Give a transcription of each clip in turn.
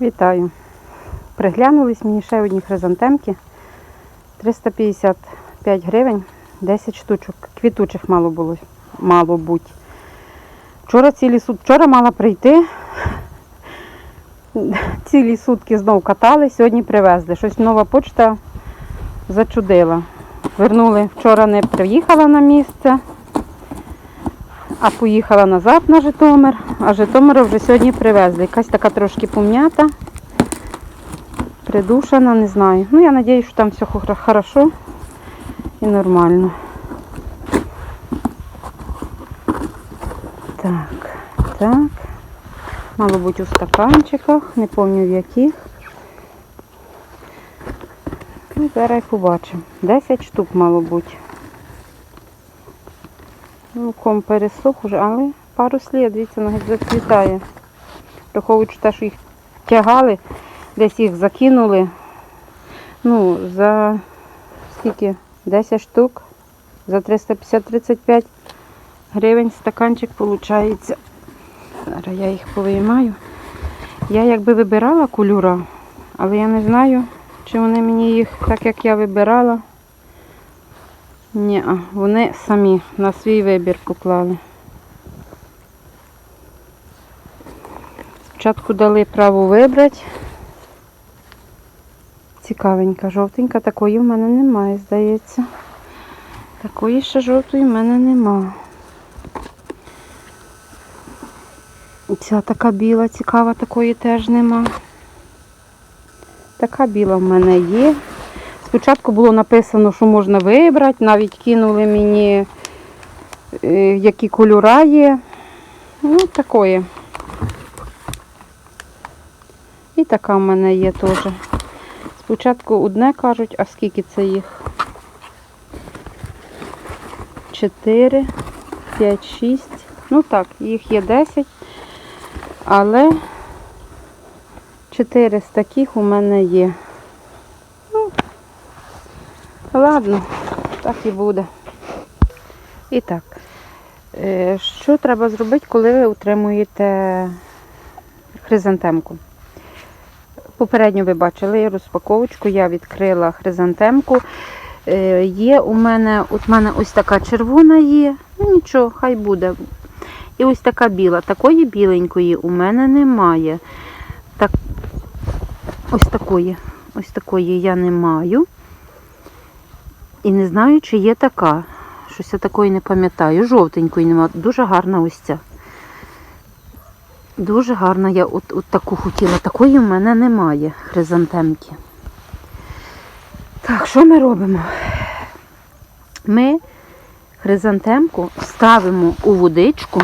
Вітаю. Приглянулись мені ще одні хризантемки. 355 гривень, 10 штучок. Квітучих мало було, мало бути. Вчора цілі сутки, вчора мала прийти. Цілі сутки знов катали, сьогодні привезли. Щось нова почта зачудила. Вернули, вчора не приїхала на місце, а поїхала назад на Житомир, а Житомира вже сьогодні привезли. Якась така трошки пом'ята, придушена, не знаю. Ну, я сподіваюся, що там все хо- хорошо і нормально. Так, так. Мало бути у стаканчиках, не пам'ятаю в яких. Ну, зараз побачимо. 10 штук мало бути. Ком пересох уже, але пару слід, дивіться, навіть зацвітає. Враховуючи те, що їх тягали, десь їх закинули. Ну, за скільки? 10 штук. За 350-35 гривень стаканчик виходить. Зараз я їх повиймаю. Я якби вибирала кольора, але я не знаю, чи вони мені їх так, як я вибирала. Ні, вони самі на свій вибір поклали. Спочатку дали право вибрати. Цікавенька, жовтенька, такої в мене немає, здається. Такої ще жовтої в мене нема. Ця така біла, цікава, такої теж нема. Така біла в мене є. Спочатку було написано, що можна вибрати, навіть кинули мені, е, які кольора є. Ну, такої. І така в мене є теж. Спочатку одне кажуть, а скільки це їх? 4, 5, 6. Ну так, їх є 10. Але 4 з таких у мене є. Ладно, так і буде. І так, е, що треба зробити, коли ви утримуєте хризантемку? Попередньо ви бачили розпаковочку, я відкрила хризантемку. Е, Є у мене, от мене ось така червона є, ну нічого, хай буде. І ось така біла. Такої біленької у мене немає. Так, ось такої, ось такої я не маю. І не знаю, чи є така. Щось я такої не пам'ятаю. Жовтенької немає. Дуже гарна ось ця. Дуже гарна, я от, от таку хотіла. Такої в мене немає хризантемки. Так, що ми робимо? Ми хризантемку ставимо у водичку,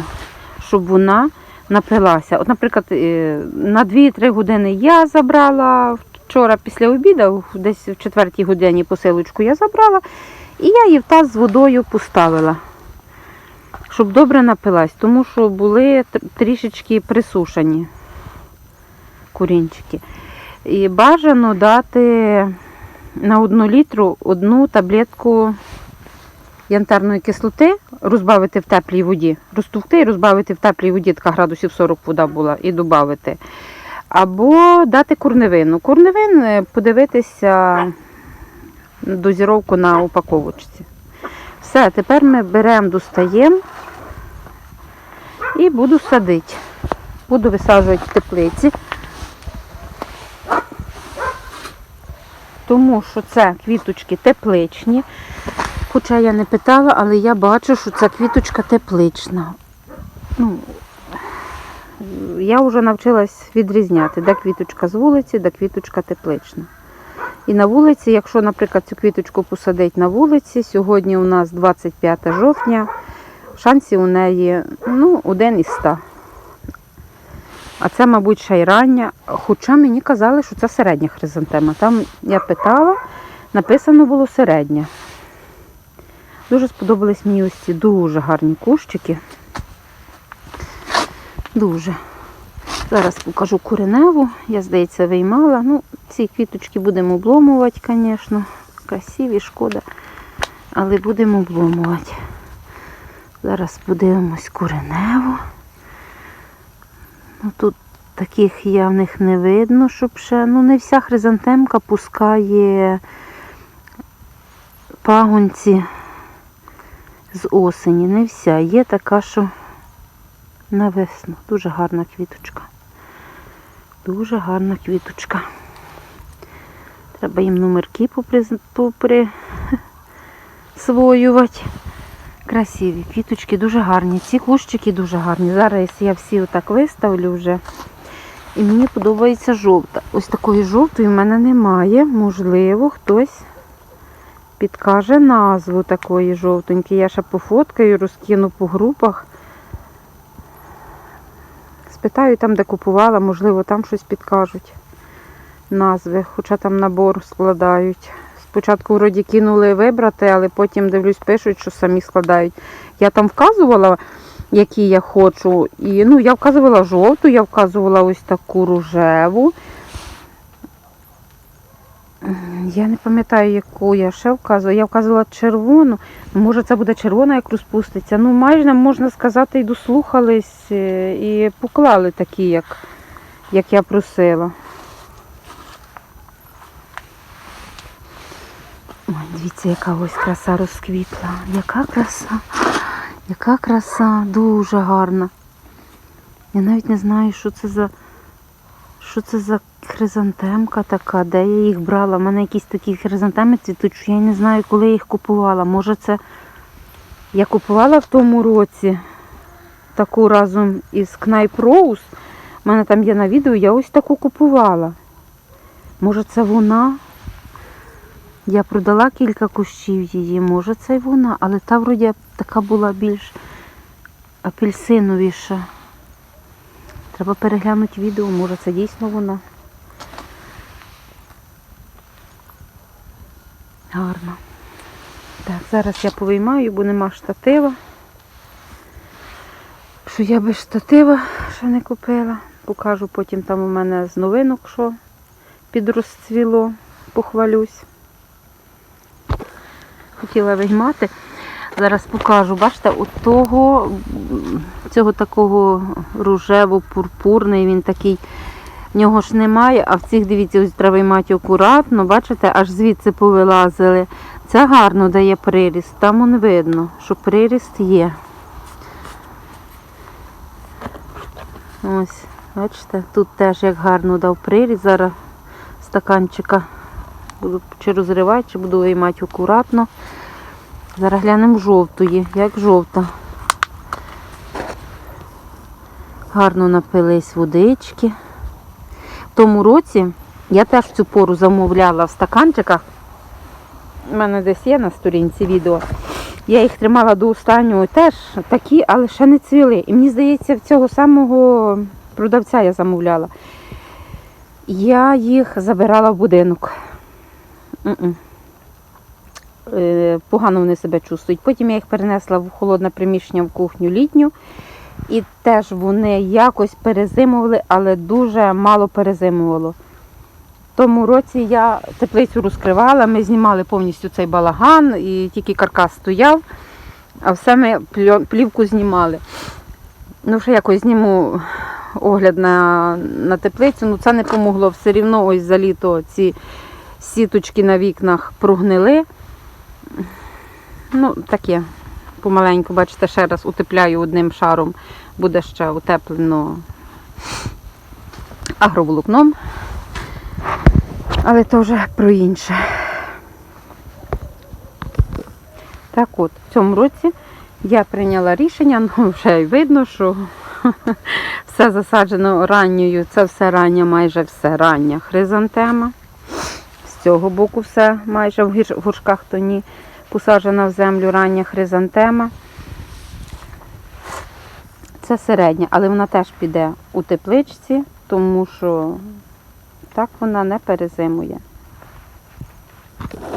щоб вона напилася. От, наприклад, е, на 2-3 години я забрала вчора після обіду, десь в 4 годині посилочку я забрала, і я її в таз з водою поставила, щоб добре напилась, тому що були трішечки присушені курінчики. І бажано дати на одну літру одну таблетку янтарної кислоти, розбавити в теплій воді, розтовкти і розбавити в теплій воді, така градусів 40 вода була, і додати. Або дати курневину. Курневин е, подивитися дозіровку на упаковочці. Все, тепер ми беремо, достаємо і буду садити. Буду висаджувати в теплиці. Тому що це квіточки тепличні. Хоча я не питала, але я бачу, що ця квіточка теплична. Ну, я вже навчилась відрізняти, де квіточка з вулиці, де квіточка теплична. І на вулиці, якщо, наприклад, цю квіточку посадить на вулиці, сьогодні у нас 25 жовтня, шансів у неї ну, один із ста. А це, мабуть, ще й рання. Хоча мені казали, що це середня хризантема. Там я питала, написано було середня. Дуже сподобались мені ось ці дуже гарні кущики. Дуже. Зараз покажу кореневу. Я, здається, виймала. Ну, ці квіточки будемо обломувати, звісно. Красиві, шкода. Але будемо обломувати. Зараз подивимось кореневу. Ну, тут таких явних не видно, щоб ще. Ну, не вся хризантемка пускає пагонці з осені. Не вся. Є така, що на весну. Дуже гарна квіточка. Дуже гарна квіточка. Треба їм номерки попри... попри... Красиві квіточки, дуже гарні. Ці кущики дуже гарні. Зараз я всі отак виставлю вже. І мені подобається жовта. Ось такої жовтої в мене немає. Можливо, хтось підкаже назву такої жовтенької. Я ще пофоткаю, розкину по групах. Спитаю там, де купувала, можливо, там щось підкажуть. Назви, хоча там набор складають. Спочатку вроді кинули вибрати, але потім дивлюсь, пишуть, що самі складають. Я там вказувала, які я хочу. І ну, я вказувала жовту, я вказувала ось таку рожеву. Я не пам'ятаю, яку я ще вказувала. Я вказувала червону. Може, це буде червона, як розпуститься. Ну, майже можна сказати, і дослухались е, і поклали такі, як, як я просила. Ой, дивіться, яка ось краса розквітла. Яка краса, яка краса, дуже гарна. Я навіть не знаю, що це за що це за хризантемка така, де я їх брала. У мене якісь такі хризантеми цвітуть, що я не знаю, коли я їх купувала. Може це я купувала в тому році таку разом із Knipe Rose. У мене там є на відео, я ось таку купувала. Може це вона? Я продала кілька кущів її, може це й вона, але та вроді така була більш апельсиновіша. Треба переглянути відео, може це дійсно вона. Гарно. Так, зараз я повиймаю, бо нема штатива. Що я без штатива ще не купила. Покажу потім там у мене з новинок, що підрозцвіло, похвалюсь хотіла виймати. Зараз покажу. Бачите, у того цього такого рожево-пурпурний, він такий, в нього ж немає, а в цих, дивіться, ось треба виймати акуратно, бачите, аж звідси повилазили. Це гарно дає приріст. Там он видно, що приріст є. Ось, бачите, тут теж як гарно дав приріст. Зараз стаканчика буду чи розривати, чи буду виймати акуратно. Зараз глянемо жовтої, як жовта. Гарно напились водички. В тому році я теж цю пору замовляла в стаканчиках. У мене десь є на сторінці відео. Я їх тримала до останнього теж такі, але ще не цвіли. І мені здається, в цього самого продавця я замовляла. Я їх забирала в будинок. Е, Погано вони себе чувствують. Потім я їх перенесла в холодне приміщення в кухню літню. І теж вони якось перезимували, але дуже мало перезимувало. Тому році я теплицю розкривала, ми знімали повністю цей балаган, і тільки каркас стояв, а все ми плівку знімали. Ну, ще якось зніму огляд на, на теплицю, ну це не помогло. Все рівно ось за літо ці сіточки на вікнах прогнили. Ну, таке. Помаленьку, бачите, ще раз утепляю одним шаром, буде ще утеплено агроволокном. Але то вже про інше. Так от, в цьому році я прийняла рішення, ну вже й видно, що все засаджено ранньою, це все рання, майже все рання хризантема. Цього боку все майже в горшках тоні посаджена в землю рання хризантема. Це середня, але вона теж піде у тепличці, тому що так вона не перезимує.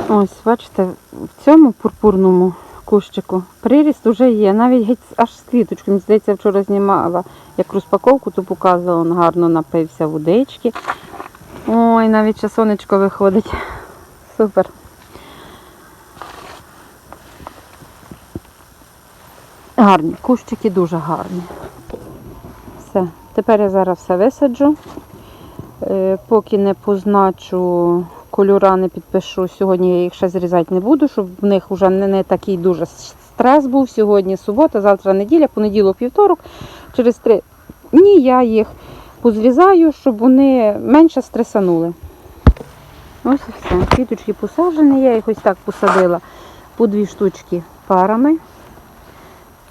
Ось, бачите, в цьому пурпурному кущику приріст вже є. Навіть геть аж з квіточкою. Здається, вчора знімала як розпаковку, то показувала, він гарно напився водички. Ой, навіть ще сонечко виходить. Супер. Гарні, кущики дуже гарні. Все, Тепер я зараз все висаджу. Е, Поки не позначу кольора, не підпишу. Сьогодні я їх ще зрізати не буду, щоб в них вже не, такий дуже стрес був. Сьогодні субота, завтра неділя, понеділок, вівторок. Через три дні я їх позрізаю, щоб вони менше стресанули. Ось і все. Квіточки посаджені, я їх ось так посадила по дві штучки парами.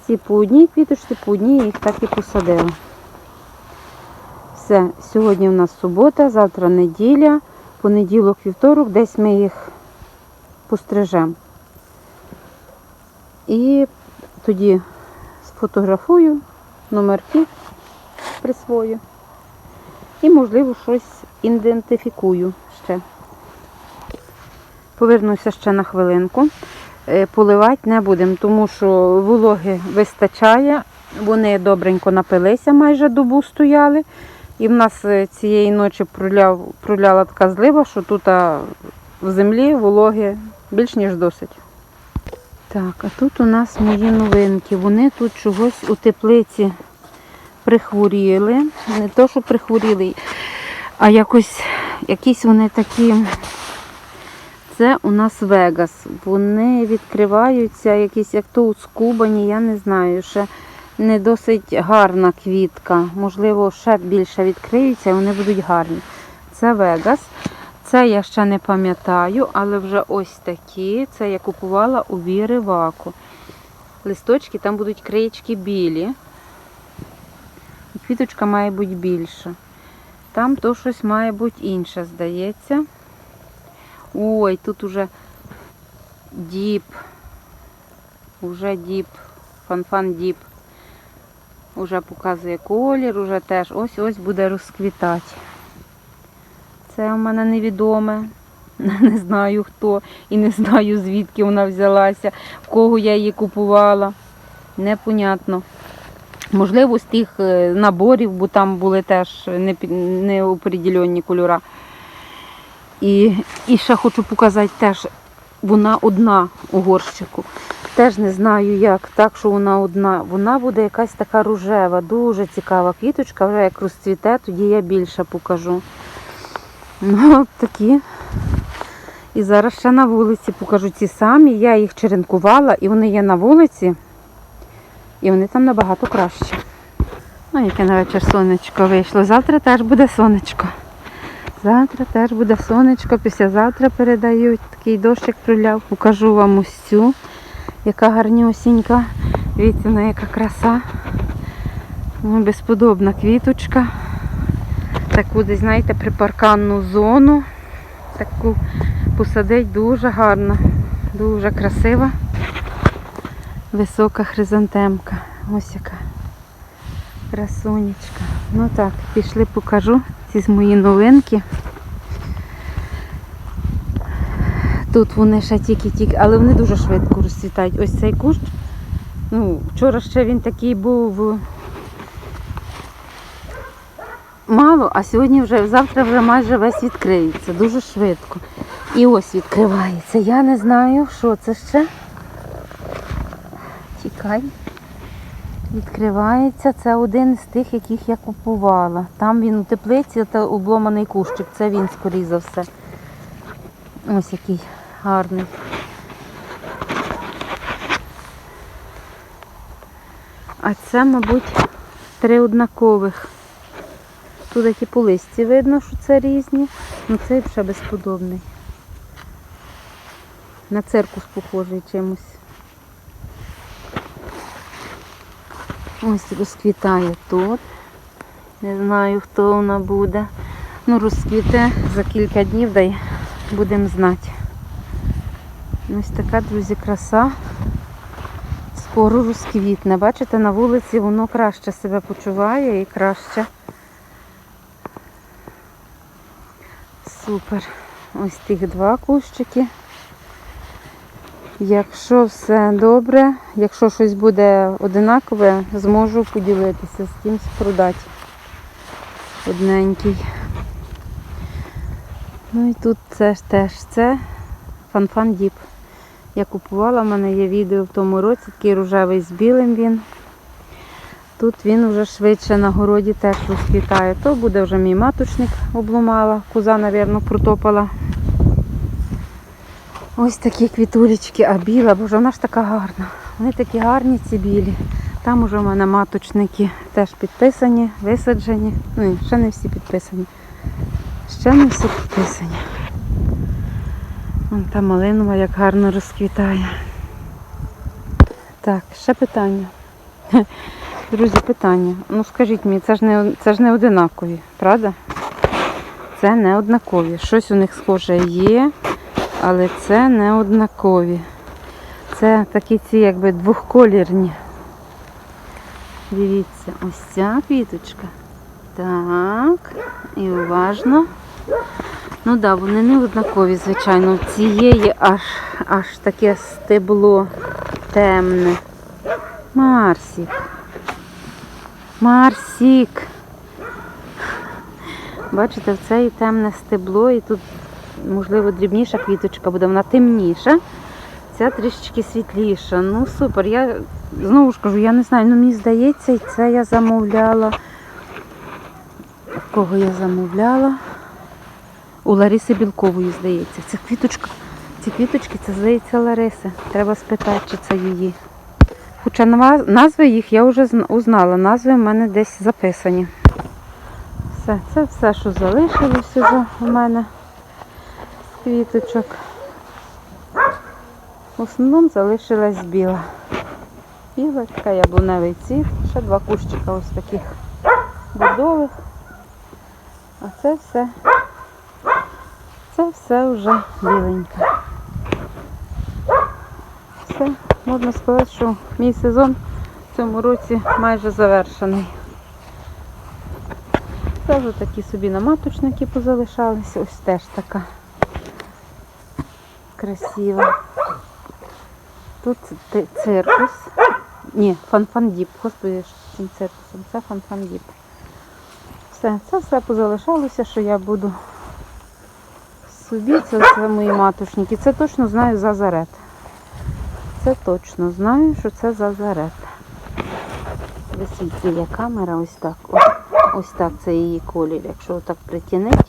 Ці по одній квіточці, по одній їх так і посадила. Все, сьогодні у нас субота, завтра неділя, понеділок, вівторок, десь ми їх пострижемо. І тоді сфотографую, номерки присвою. І, можливо, щось ідентифікую ще. Повернуся ще на хвилинку. Е, Поливати не будемо, тому що вологи вистачає. Вони добренько напилися, майже добу стояли. І в нас е, цієї ночі проляв, проляла така злива, що тут в землі вологи більш ніж досить. Так, а тут у нас мої новинки. Вони тут чогось у теплиці прихворіли. Не то, що прихворіли, а якось якісь вони такі. Це у нас Вегас. Вони відкриваються, якісь як то скубані, я не знаю. Ще не досить гарна квітка. Можливо, ще більше відкриються і вони будуть гарні. Це Вегас. Це я ще не пам'ятаю, але вже ось такі. Це я купувала у Віри Ваку. Листочки там будуть краєчки білі. Квіточка має бути більша. Там то щось має бути інше, здається. Ой, тут уже діп. Уже діп. Фанфан діп. Уже показує колір, уже теж ось-ось буде розквітати. Це у мене невідоме. Не знаю хто і не знаю звідки вона взялася, в кого я її купувала. Непонятно. Можливо, з тих е, наборів, бо там були теж непі- кольори. І, і ще хочу показати теж, вона одна у горщику. Теж не знаю як, так що вона одна. Вона буде якась така рожева, дуже цікава квіточка, вже як розцвіте, тоді я більше покажу. Ну, от такі. І зараз ще на вулиці покажу ці самі. Я їх черенкувала і вони є на вулиці. І вони там набагато краще. Ну, яке на вечір сонечко вийшло. Завтра теж буде сонечко. Завтра теж буде сонечко, післязавтра передають. Такий дощик проляв. Покажу вам ось цю, яка гарнюсінька. Дивіться, на яка краса. Ну, безподобна квіточка. Таку десь, знаєте, припарканну зону. Таку посадить дуже гарно, дуже красива. Висока хризантемка. Ось яка красунечка. Ну так, пішли покажу ці мої новинки. Тут вони ще тільки-тільки, але вони дуже швидко розцвітають. Ось цей кущ. Ну, вчора ще він такий був мало, а сьогодні вже завтра вже майже весь відкриється. Дуже швидко. І ось відкривається. Я не знаю, що це ще. Чекай. Відкривається. Це один з тих, яких я купувала. Там він у теплиці, це обломаний кущик. Це він, скоріш за все. Ось який гарний. А це, мабуть, три однакових. Тут які по листі видно, що це різні. Ну цей ще безподобний. На циркус похожий чимось. Ось розквітає тут. Не знаю, хто вона буде. Ну, розквіте за кілька днів, дай будемо знати. Ось така, друзі, краса. Скоро розквітне. Бачите, на вулиці воно краще себе почуває і краще. Супер. Ось тих два кущики. Якщо все добре, якщо щось буде одинакове, зможу поділитися з кимось продати. Одненький. Ну і тут це ж теж це фанфан діп. Я купувала, в мене є відео в тому році, такий рожевий з білим він. Тут він вже швидше на городі теж розквітає. То буде вже мій маточник обломала, коза, мабуть, протопала. Ось такі квітулечки, а біла, боже, вона ж така гарна. Вони такі гарні, ці білі. Там уже в мене маточники теж підписані, висаджені. Ну, ще не всі підписані. Ще не всі підписані. Вон та малинова як гарно розквітає. Так, ще питання. Друзі, питання. Ну скажіть мені, це ж не, це ж не одинакові, правда? Це не однакові. Щось у них схоже є, але це не однакові. Це такі ці якби двохколірні. Дивіться, ось ця квіточка. Так, і уважно. Ну так, да, вони не однакові, звичайно. У цієї аж, аж таке стебло темне. Марсік. Марсік. Бачите, в це і темне стебло, і тут, можливо, дрібніша квіточка буде, вона темніша. Ця трішечки світліша. Ну супер. Я знову ж кажу, я не знаю, ну мені здається, і це я замовляла. Кого я замовляла? У Лариси Білкової, здається. Це квіточка. Ці квіточки, це здається Лариси. Треба спитати, чи це її. Хоча назви їх я вже узнала. Назви в мене десь записані. Все, це все, що залишилось у мене квіточок. В основному залишилась біла. Біла, така яблуневий цвіт. Ще два кущика ось таких будових. А це все. Це все вже біленьке. Все, можна сказати, що мій сезон в цьому році майже завершений. Це вже такі собі наматочники позалишалися. Ось теж така красива. Тут циркус. Ні, фанфандіп. Господи, цим циркусом. Це фанфандіп. Все, це все позалишалося, що я буду собі. Це все мої матушники. Це точно знаю зазарет. Це точно знаю, що це зазарет. Висвітлює камера ось так. Ось так це її колір. Якщо так притінить,